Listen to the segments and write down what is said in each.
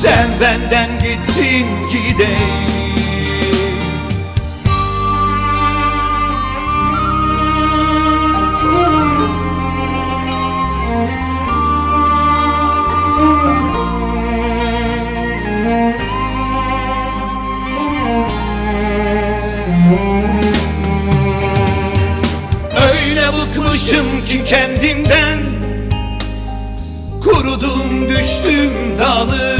Sen benden gittin gideli Öyle bıkmışım ki kendimden. Kurudum düştüm dalımdan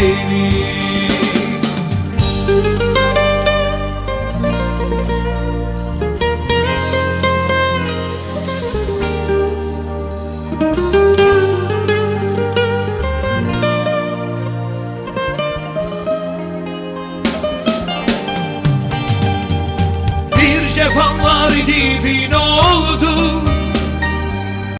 Yar dibin oldu?